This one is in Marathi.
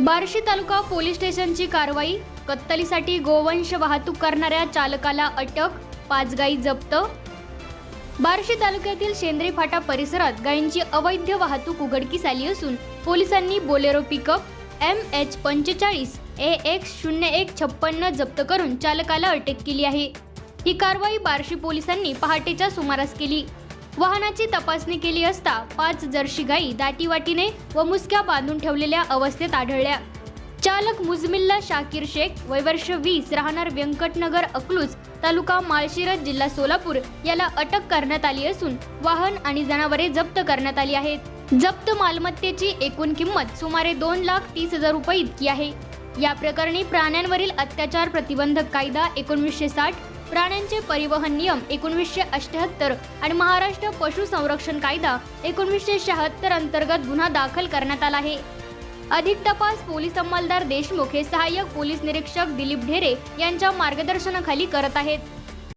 बार्शी तालुका पोलीस स्टेशनची कारवाई कत्तलीसाठी गोवंश वाहतूक करणाऱ्या चालकाला अटक पाच गायी जप्त. बार्शी तालुक्यातील शेंद्रे फाटा परिसरात गायींची अवैध वाहतूक उघडकीस आली असून पोलिसांनी बोलेरो पिकअप एम एच पंचेचाळीस ए एक शून्य एक छप्पन्न जप्त करून चालकाला अटक केली आहे. ही कारवाई बार्शी पोलिसांनी पहाटेच्या सुमारास केली. वाहनाची तपासणी केली असता पाच जर्शी गायी दाटीवाटीने व मुसक्या बांधून ठेवलेल्या अवस्थेत आढळल्या. चालक मुजमिल्ला शाकीर शेख वयवर्ष वीस राहणार व्यंकटनगर अकलूज तालुका माळशिरस जिल्हा सोलापूर याला अटक करण्यात आली असून वाहन आणि जनावरे जप्त करण्यात आली आहेत. जप्त मालमत्तेची एकूण किंमत सुमारे दोन लाख तीस हजार रुपये इतकी आहे. या प्रकरणी प्राण्यांवरील अत्याचार प्रतिबंधक कायदा एकोणवीसशे साठ प्राण्यांचे परिवहन नियम एकोणवीसशे अठ्याहत्तर आणि महाराष्ट्र पशु संरक्षण कायदा एकोणवीसशे शहात्तर अंतर्गत गुन्हा दाखल करण्यात आला आहे. अधिक तपास पोलीस अंमलदार देशमुख हे सहाय्यक पोलीस निरीक्षक दिलीप ढेरे यांच्या मार्गदर्शनाखाली करत आहेत.